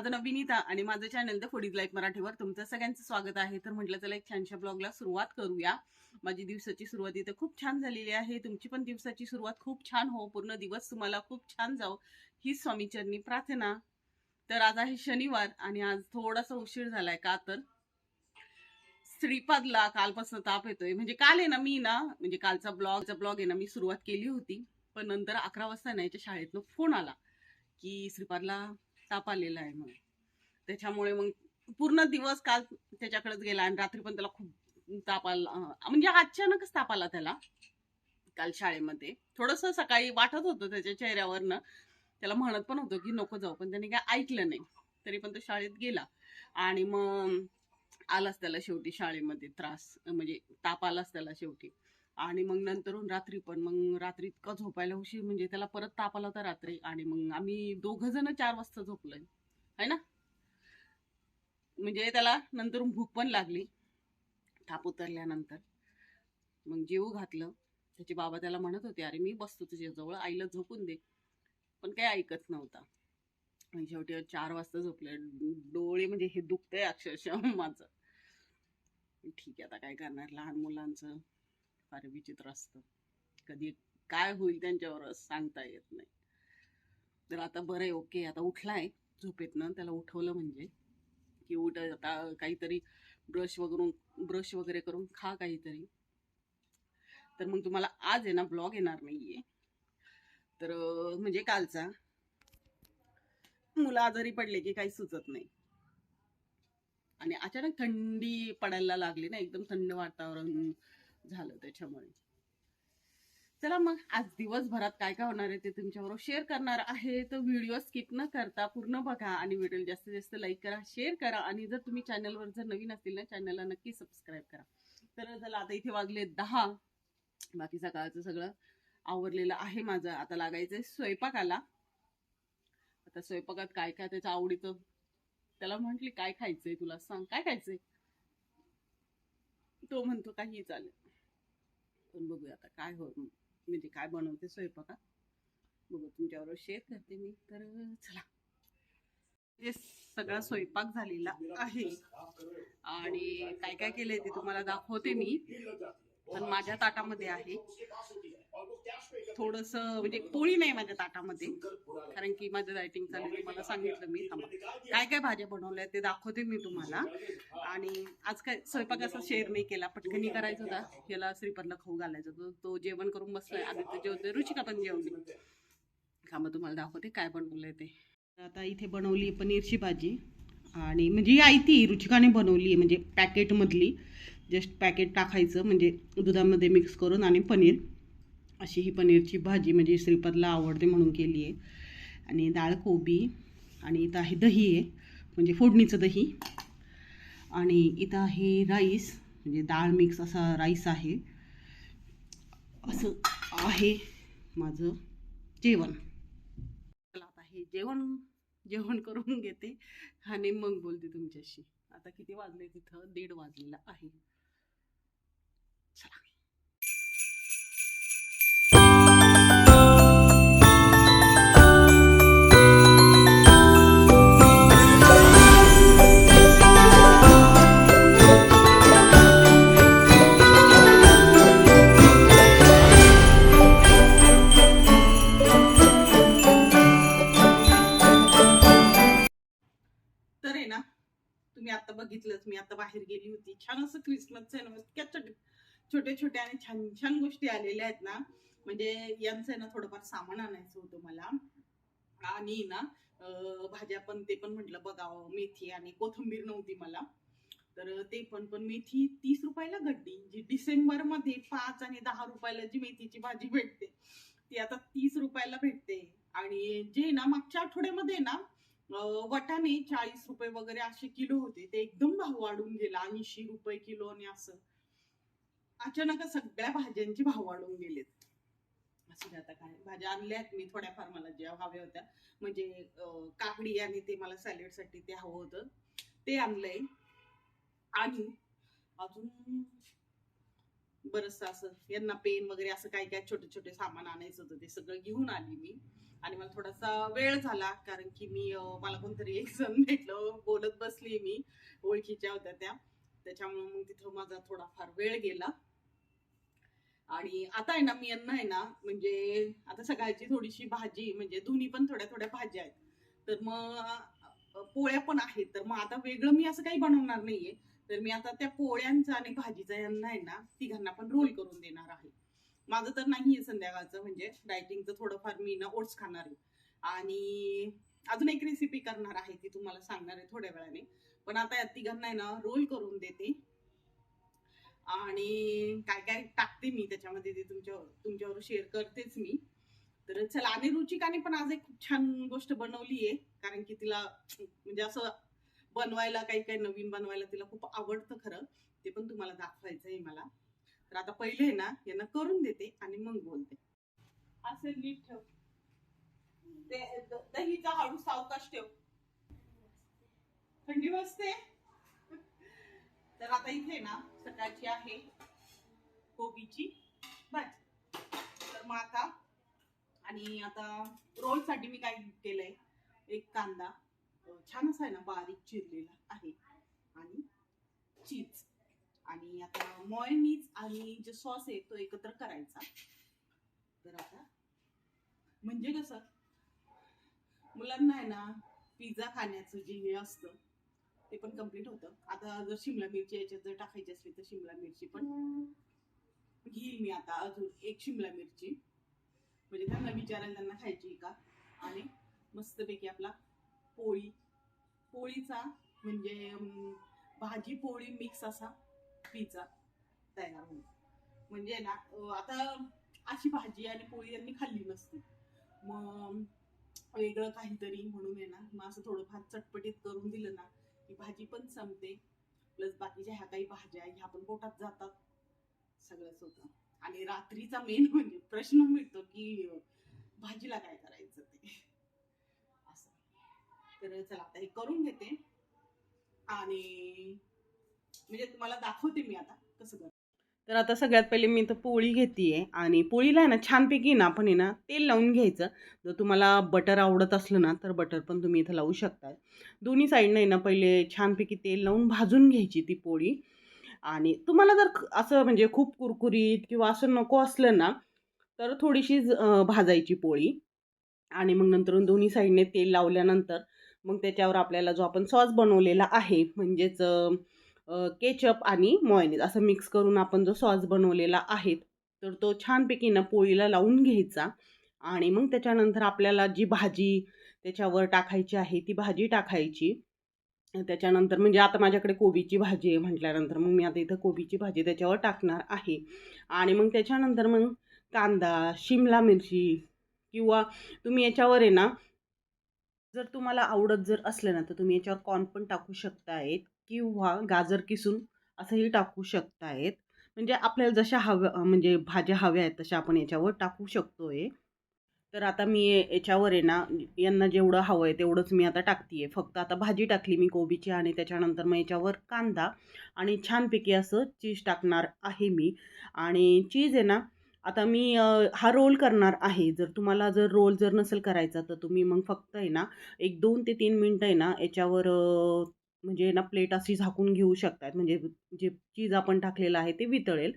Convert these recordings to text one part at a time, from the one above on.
माझं नाव विनीता आणि माझं चॅनल द फुडीज लाईफ मराठीवर तुमचं सगळ्यांचं स्वागत आहे. तर म्हटलं चला एक छानशा ब्लॉगला सुरुवात करूया. माझी दिवसाची सुरुवात इथं खूप छान झालेली आहे. तुमची पण दिवसाची सुरुवात खूप छान हो. पूर्ण दिवस तुम्हाला खूप छान जाओ ही स्वामीचरणी प्रार्थना. तर आज आहे शनिवार आणि आज थोडासा उशीर झालाय का तर? श्रीपादला कालपासून ताप येतोय. म्हणजे काल आहे ना मी ना म्हणजे कालचा ब्लॉगचा ब्लॉग आहे ना मी सुरुवात केली होती. पण नंतर अकरा वाजता ना याच्या शाळेतनं फोन आला की श्रीपादला ताप आलेला आहे म्हणून. त्याच्यामुळे मग पूर्ण दिवस काल त्याच्याकडेच गेला आणि रात्री पण त्याला खूप ताप आला म्हणजे अचानकच ताप आला त्याला. काल शाळेमध्ये. थोडस सकाळी वाटत होतं त्याच्या चेहऱ्यावरनं. त्याला म्हणत पण होतं की नको जाऊ पण त्याने काय ऐकलं नाही. तरी पण तो शाळेत गेला. आणि मग आलाच त्याला शेवटी शाळेमध्ये त्रास म्हणजे ताप आलाच त्याला शेवटी. आणि मग नंतरून रात्री पण मग रात्री इतका झोपायला उशीर म्हणजे त्याला परत ताप आला होता रात्री आणि मग आम्ही दोघं जण चार वाजता झोपलोय. है ना? म्हणजे त्याला नंतर भूक पण लागली. ताप उतरल्यानंतर. मग जेवू घातलं. त्याचे बाबा त्याला म्हणत होते अरे मी बसतो तुझ्याजवळ आईला झोपून दे. पण काही ऐकत नव्हता. आणि शेवटी चार वाजता झोपले. डोळे म्हणजे हे दुखतंय अक्षरशः माझं. ठीक आहे आता काय करणार? लहान मुलांचं. फार विचित्र असतं कधी काय होईल त्यांच्यावर सांगता येत नाही. तर आता बरं आहे ओके. आता उठलाय झोपेतनं. त्याला उठवलं म्हणजे की उठ आता काहीतरी ब्रश वगैरे ब्रश वगैरे करून खा काहीतरी. तर मग तुम्हाला आज आहे ना ब्लॉग येणार नाहीये. तर म्हणजे कालचा. मुलं आजारी पडले की काही सुचत नाही. आणि अचानक थंडी पडायला लागली ना एकदम थंड वातावरण. झालं त्याच्यामुळे. चला मग आज दिवसभरात काय काय होणार आहे ते तुमच्याबरोबर शेअर करणार आहे. तर व्हिडिओ स्किप न करता पूर्ण बघा आणि व्हिडिओ जास्तीत जास्त लाईक करा शेअर करा आणि जर तुम्ही चॅनलवर जर नवीन असतील ना चॅनलला नक्की सबस्क्राईब करा. तर चला आता इथे वागले दहा. बाकी सकाळचं सगळं आवरलेलं आहे माझं. आता लागायचंय स्वयंपाकाला. आता स्वयंपाकात काय काय त्याच्या आवडीचं? त्याला म्हंटली काय खायचंय तुला? सांग काय खायचंय? तो म्हणतो काही चालेल. पण बघूया आता काय हो म्हणजे काय बनवते स्वयंपाकात. बघू तुमच्याबरोबर शेअर करते मी. तर चला. हे सगळा स्वयंपाक झालेला आहे. आणि काय काय केलंय ते तुम्हाला दाखवते मी. पण माझ्या ताटामध्ये आहे. थोडस म्हणजे पोळी नाही माझ्या ताटामध्ये. कारण की माझं डायटिंग चालू तुम्हाला सांगितलं मी थांबा. काय काय भाज्या बनवल्या ते दाखवते मी तुम्हाला. आणि आज काय स्वयंपाक असा शेअर नाही केला. पटकनी करायचा होता. याला श्रीपदला खाऊ घालायचा तो तो जेवण करून बसलाय. आधी ते जेवते रुचिका पण जेवली. थांबा तुम्हाला दाखवते काय बनवलंय ते. आता इथे बनवली पनीरची भाजी. आणि म्हणजे ही आयती रुचिकाने बनवली आहे म्हणजे पॅकेटमधली जस्ट पॅकेट टाकायचं. म्हणजे दुधामध्ये मिक्स करून आणि पनीर. अशी ही पनीरची भाजी म्हणजे श्रीपदला आवडते म्हणून केली आहे. आणि डाळ कोबी आणि इथं आहे दही आहे म्हणजे फोडणीचं दही. आणि इथं आहे राईस म्हणजे डाळ मिक्स असा राईस आहे. असं आहे माझं जेवण. चला आता हे जेवण जेवण करून घेते. आणि मग बोलते तुमच्याशी. आता किती वाजले तिथं? दीड वाजलेला आहे. चला. मी बाहेर गेली होती. छान असं क्रिसमसचं आहे ना इतक्या छोटे छोट्या छोटे आणि छान छान गोष्टी आलेल्या आहेत ना. म्हणजे यांचं ना थोडंफार सामान आणायचं होतं मला. आणि ना भाज्या पण ते पण म्हटलं बघावं मेथी आणि कोथंबीर नव्हती मला. तर ते पण पण मेथी तीस रुपयाला गड्डी जी डिसेंबरमध्ये पाच आणि दहा रुपयाला जी मेथीची भाजी भेटते ती आता तीस रुपयाला भेटते. आणि जे ना मागच्या आठवड्यामध्ये ना वटाणे चाळीस रुपये वगैरे असे किलो होते. ते एकदम भाव वाढून गेला. ऐंशी रुपये किलो आणि असं. अचानक सगळ्या भाज्यांचे भाव वाढून गेलेत. असं आता काय. भाज्या आणल्या आहेत मी थोड्याफार मला ज्या हव्या होत्या. म्हणजे काकडी आणि ते मला सॅलेडसाठी ते हवं होतं. ते आणलंय. आणि अजून बरस असं यांना पेन वगैरे असं काय काय छोटे छोटे सामान आणायचं होतं ते सगळं घेऊन आली मी. आणि मला थोडासा वेळ झाला कारण की मी मला कोणतरी एक जण भेटलं बोलत बसली मी ओळखीच्या होत्या त्या. त्याच्यामुळे मग तिथं माझा थोडाफार वेळ गेला. आणि आता आहे ना मी यांना आहे ना म्हणजे आता सकाळची थोडीशी भाजी म्हणजे दोन्ही पण थोड्या थोड्या भाज्या आहेत. तर मग पोळ्या पण आहेत. तर मग आता वेगळं मी असं काही बनवणार नाहीये. तर मी आता त्या पोळ्यांचा आणि भाजीचा यांना आहे ना तिघांना पण रोल करून देणार आहे. माझं तर नाहीये संध्याकाळचं म्हणजे डायटिंगचं थोडंफार मी ना ओट्स खाणार आहे. आणि अजून एक रेसिपी करणार आहे ती तुम्हाला सांगणार आहे थोड्या वेळाने. पण आता या तिघांना आहे ना रोल करून देते. आणि काय काय टाकते मी त्याच्यामध्ये ते तुमच्या तुमच्यावर शेअर करतेच मी. तर चला आणि रुचिकाने पण आज एक खूप छान गोष्ट बनवली आहे. कारण की तिला म्हणजे असं बनवायला काही काही नवीन बनवायला तिला खूप आवडतं खरं. ते पण तुम्हाला दाखवायचं आहे मला. तर आता पहिले ना यांना करून देते आणि मग बोलते. असं नीट ठेव. ते दहीचा हळू सावकाश ठेव. थंडी वाजते. तर आता इथे ना सकाळची आहे कोबीची भाजी. तर मग आता आणि आता रोलसाठी मी काय केलंय एक कांदा छान असा आहे ना बारीक चिरलेला आहे. आणि चीज. आणि आता मॉयनीज आणि जे सॉस आहे तो एकत्र करायचा. तर आता म्हणजे कसं? मुलांना आहे ना पिझ्झा खाण्याचं जे हे असतं ते पण कंप्लीट होतं. आता जर शिमला मिरची याच्यात जर टाकायची असली तर शिमला मिरची पण. घेईल मी आता अजून एक शिमला मिरची. म्हणजे त्यांना विचारायला त्यांना खायची का? आणि मस्तपैकी आपला पोळी. पोळीचा म्हणजे भाजी पोळी मिक्स असा पिझ्झा तयार होईल. म्हणजे ना आता अशी भाजी आणि पोळी यांनी खाल्ली नसती. मग वेगळं काहीतरी म्हणून आहे ना मग असं थोडंफार चटपटीत करून दिलं ना की भाजी पण संपते. प्लस बाकीच्या ह्या काही भाज्या ह्या पण पोटात जातात. सगळंच होतं. आणि रात्रीचा मेन म्हणजे प्रश्न मिळतो की भाजीला काय करायचं ते? असं. तर चला आता हे करून घेते. आणि म्हणजे तुम्हाला दाखवते मी आता कसं कर तर आता सगळ्यात पहिले मी तर पोळी घेते आणि पोळीला आहे ना छानपैकी ना आपण आहे ना तेल लावून घ्यायचं. जर तुम्हाला बटर आवडत असलं ना तर बटर पण तुम्ही इथं लावू शकता दोन्ही साईडनं आहे ना पहिले छानपैकी तेल लावून भाजून घ्यायची ती पोळी. आणि तुम्हाला जर असं म्हणजे खूप कुरकुरीत किंवा असं नको असलं ना तर थोडीशी भाजायची पोळी. आणि मग नंतर दोन्ही साईडने तेल लावल्यानंतर मग त्याच्यावर आपल्याला जो आपण सॉस बनवलेला आहे म्हणजेच केचप आणि मॉयनीज असं मिक्स करून आपण जो सॉस बनवलेला आहे तर तो छानपैकी ना पोळीला लावून घ्यायचा. आणि मग त्याच्यानंतर आपल्याला जी भाजी त्याच्यावर टाकायची आहे ती भाजी टाकायची. त्याच्यानंतर म्हणजे आता माझ्याकडे कोबीची भाजी आहे म्हटल्यानंतर मग मी आता इथं कोबीची भाजी त्याच्यावर टाकणार आहे. आणि मग त्याच्यानंतर मग कांदा शिमला मिरची किंवा तुम्ही याच्यावर आहे ना जर तुम्हाला आवडत जर असलं ना तर तुम्ही याच्यावर कॉर्न पण टाकू शकता आहेत किंवा गाजर किसून असंही टाकू शकतायत. म्हणजे आपल्याला जशा हव्या म्हणजे भाज्या हव्या आहेत तशा आपण याच्यावर टाकू शकतो आहे तर आता मी याच्यावर आहे ना यांना जेवढं हवं आहे तेवढंच मी आता टाकते फक्त आता भाजी टाकली मी कोबीची आणि त्याच्यानंतर मग याच्यावर कांदा आणि छानपैकी असं चीज टाकणार आहे मी. आणि चीज आहे ना आता मी हा रोल करणार आहे. जर तुम्हाला जर रोल जर नसेल करायचा तर तुम्ही मग फक्त आहे ना एक दोन ते तीन मिनटं आहे ना याच्यावर म्हणजे ना प्लेट अशी झाकून घेऊ शकतात. म्हणजे जे चीज आपण टाकलेलं आहे ते वितळेल.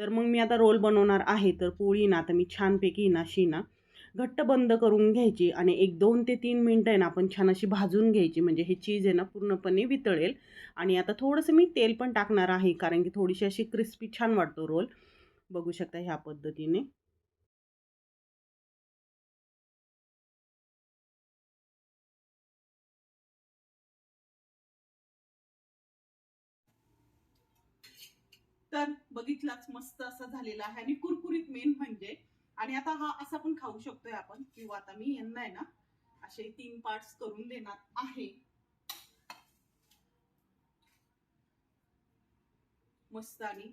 तर मग मी आता रोल बनवणार आहे. तर पोळी ना आता मी छानपैकी ना शी ना घट्ट बंद करून घ्यायची आणि एक दोन ते तीन मिनटं आहे ना आपण छान अशी भाजून घ्यायची. म्हणजे हे चीज आहे ना पूर्णपणे वितळेल. आणि आता थोडंसं मी तेल पण टाकणार आहे. कारण की थोडीशी अशी क्रिस्पी छान वाटतो रोल. बघू शकता ह्या पद्धतीने. तर बघितलाच मस्त असा झालेला आहे. आणि कुरकुरीत मेन म्हणजे आणि आता हा असा पण खाऊ शकतोय आपण किंवा आता मी यांना आहे ना असे तीन पार्ट्स करून देणार आहे. मस्त आणि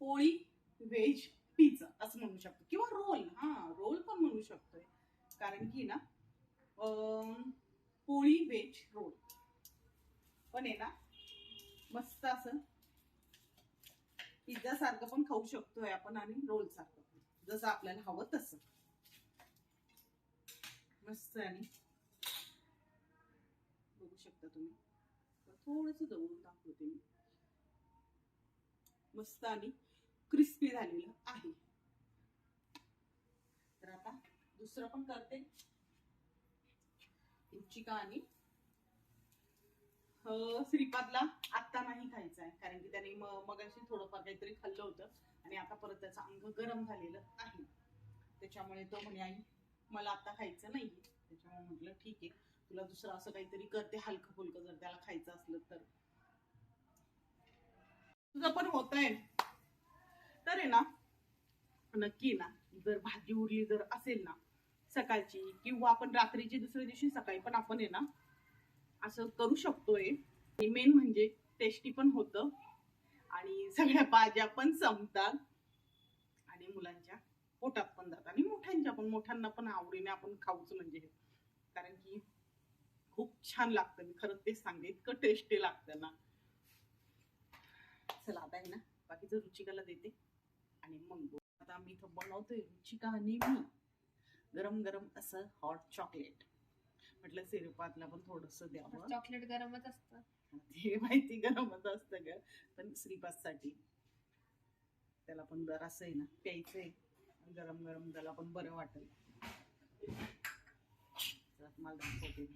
पोळी व्हेज पिझ्झा असं म्हणू शकतो. किंवा रोल हा रोल पण म्हणू शकतोय. कारण की ना पोळी व्हेज रोल. पण आहे ना मस्त असं. पिझ्झा सारखं पण खाऊ शकतोय आपण आणि रोल सारखं पण. जसं आपल्याला हवं तसं. मस्त आणि. बघू शकता तुम्ही. थोडस जवळून दाखवते मी. मस्त आणि क्रिस्पी झालेलं आहे. तर आता दुसरं पण करते. रुचिका आणि श्रीपादला आत्ता नाही खायचं आहे कारण की त्याने म- मगाशी थोडंफार काहीतरी खाल्लं होतं आणि आता परत त्याचं अंग गरम झालेलं आहे. त्याच्यामुळे तो म्हणे आई मला आता खायचं नाही त्याच्यामुळे म्हटलं ठीक आहे तुला दुसरं असं काहीतरी करते हलकं फुलकं जर त्याला खायचं असलं तर. तुझं पण होत आहे तर आहे ना नक्की ना जर भाजी उरली जर असेल ना सकाळची किंवा आपण रात्रीची दुसऱ्या दिवशी सकाळी पण आपण आहे ना असं करू शकतोय. मेन म्हणजे टेस्टी पण होतं. आणि सगळ्या भाज्या पण संपतात. आणि मुलांच्या पोटात पण जातात. आणि मोठ्यांच्या पण मोठ्यांना पण आवडीने आपण खाऊच म्हणजे कारण की खूप छान लागतं. मी खरंच तेच सांगते. इतकं टेस्टी लागतं ना. चला आता आहे ना. बाकीचं रुचिकाला देते. आणि मग आता मी इथं बनवतोय रुचिका आणि मी. गरम गरम असं हॉट चॉकलेट म्हटलं सिरपातला पण थोडस द्यावं. चॉकलेट गरमच असतं. हे माहिती गरमच असतं ग. पण श्रीपादसाठी त्याला पण जर असं आहे ना प्यायचंय. गरम गरम त्याला पण बरं वाटेल. मला दाखवते.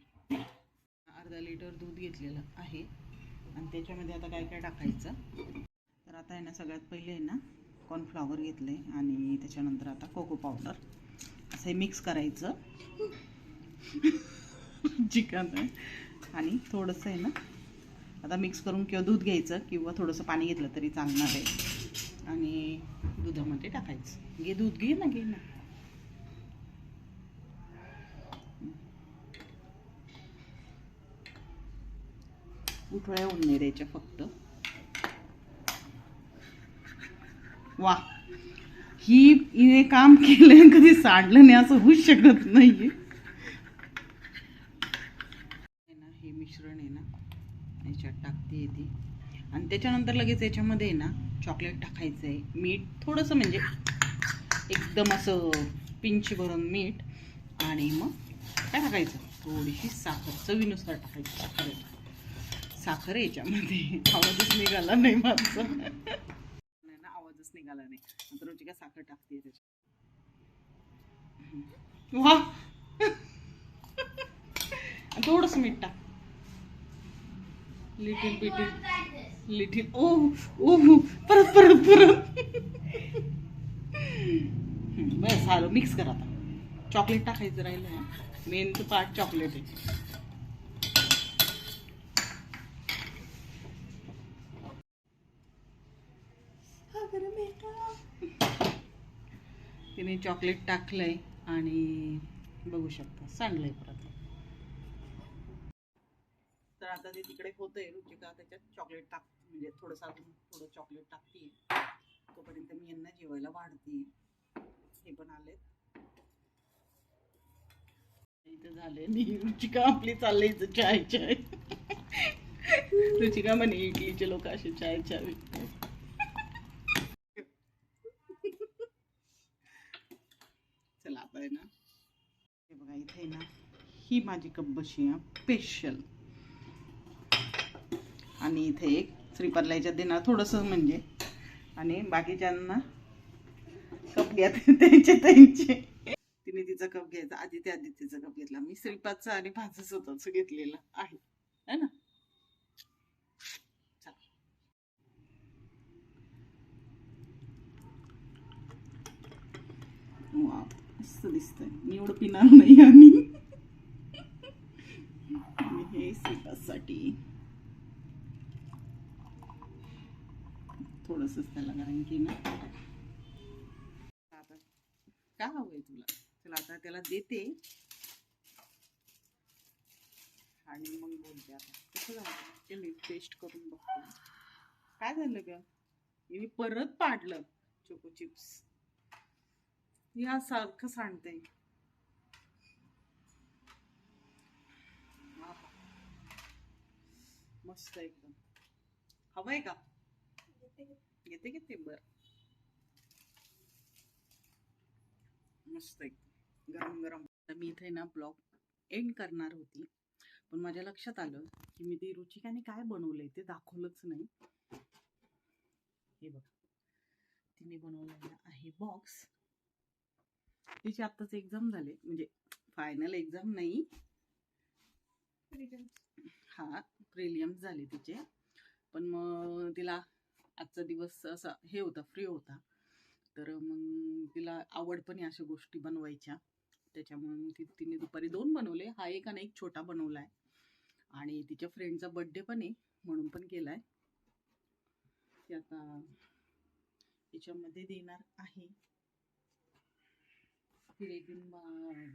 अर्धा लिटर दूध घेतलेलं आहे. आणि त्याच्यामध्ये आता काय काय टाकायचं? तर आता आहे ना सगळ्यात पहिले आहे ना कॉर्नफ्लॉवर घेतले आणि त्याच्यानंतर आता कोको पावडर असं हे मिक्स करायचं. चिकन आणि थोडंसं आहे ना आता मिक्स करून किंवा दूध घ्यायचं किंवा थोडंसं पाणी घेतलं तरी चालणार आहे. आणि दुधामध्ये टाकायचं. घे दूध घे ना घे ना. उठळ्या होऊन नाही द्यायच्या फक्त. वा. ही हिने काम केलं कधी सांडलं नाही असं होऊच शकत नाहीये आहे ना हे मिश्रण आहे ना याच्यात टाकते ती आणि त्याच्यानंतर लगेच याच्यामध्ये आहे ना चॉकलेट टाकायचं आहे मीठ थोडंसं म्हणजे एकदम असं पिंच भरून मीठ आणि मग काय टाकायचं? थोडीशी साखर चवीनुसार टाकायची साखर. साखर याच्यामध्ये. आवाजच निघाला नाही माझा. नाही ना आवाजच निघाला नाही. नंतर काय साखर टाकते त्याच्यात. वा. थोडस मीठ टाक. लिटिल बिटिल लिटिल ओ ओ परत परत परत. बस झालं मिक्स कर आता. चॉकलेट टाकायचं राहिलं मेन तर पार्ट चॉकलेट आहे. तिने चॉकलेट टाकलंय आणि बघू शकता सांडलंय परत तर आता ते तिकडे होतंय रुचिका त्याच्यात चॉकलेट टाक म्हणजे थोडंसं अजून थोडं चॉकलेट टाकते. तोपर्यंत मी यांना जेवायला वाढते. हे पण आले इथं झाले रुचिका आपली चालले इथं चाय चाय. रुचिका म्हणे इडलीचे लोक असे चाय चाय विकतात. चला आता आहे ना. हे बघा इथे ना ही माझी कप बशी आहे स्पेशल आणि इथे एक श्रीपादला याच्यात देणार थोडंसं म्हणजे आणि बाकीच्यांना कप घ्या त्यांचे त्यांचे. तिने तिचा कप घ्यायचा आधी ते कप घेतला. मी श्रीपादचा आणि माझं स्वतःच घेतलेला आहे. है ना? चला. मस्त दिसतंय. मी एवढं पिणार नाही आणि हे श्रीपादसाठी. थोडंसंच त्याला कारण की ना आता का हवंय तुला? चला आता त्याला देते. आणि मग बोलते आता. कसं झालं? ते मी टेस्ट करून बघते. काय झालं ग? मी परत पाडलं चोको चिप्स या सारखं सांडते मस्त एकदम. हवंय का? घेते घेते बर मस्त एकदम गरम गरम. मी इथे ना ब्लॉग एंड करणार होती. पण माझ्या लक्षात आलं की मी ती रुचिकाने काय बनवलंय ते दाखवलंच नाही. हे बघा. तिने बनवलेला आहे बॉक्स तिची आत्ताच एक्झाम झाले. म्हणजे फायनल एक्झाम नाही. हा प्रिलियम्स झाले तिचे. पण मग तिला आजचा दिवस असा हे होता फ्री होता. तर मग तिला आवड पण आहे अशा गोष्टी बनवायच्या. त्याच्यामुळे मग ती तिने दुपारी दोन बनवले. हा एक आणि एक छोटा बनवला आहे आणि तिच्या फ्रेंडचा बड्डे पण आहे म्हणून पण केला आहे ती आता याच्यामध्ये देणार आहे. फिरेबिन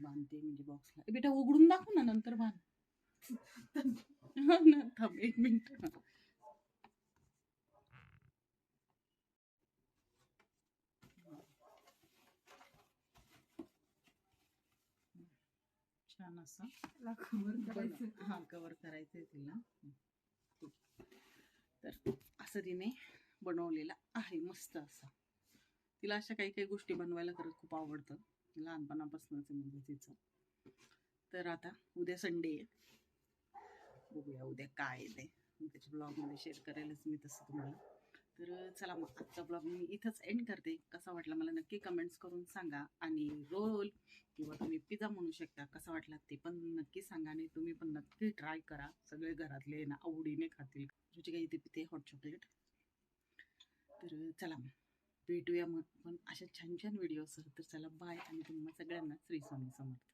बांधते म्हणजे बॉक्सला बेटा उघडून दाखव ना नंतर बांध. थांब एक मिनिट. छान असं. हा कवर करायचंय तिला. हं. ठीक. तर असं तिने बनवलेलं आहे मस्त असं. तिला अशा काही काही गोष्टी बनवायला खरंच खूप आवडतं. लहानपणापासूनच आहे म्हणजे तिचं. तर आता उद्या संडे आहे. बघूया उद्या काय आहे ते. मी त्याच्या ब्लॉगमध्ये शेअर करेलच मी तसं तुम्हाला. तर चला मग आजचा ब्लॉग मी इथंच एंड करते. कसा वाटला मला नक्की कमेंट्स करून सांगा. आणि रोल किंवा तुम्ही पिझ्झा म्हणू शकता कसा वाटला ते पण नक्की सांगा आणि तुम्ही पण नक्की ट्राय करा. सगळे घरातले ना आवडीने खातील. तुझी काही इथे पिते हॉट चॉकलेट तर चला मग भेटूया मग. पण अशा छान छान व्हिडिओ तर चला बाय आणि तुम्हाला सगळ्यांना श्री स्वामी समर्थ.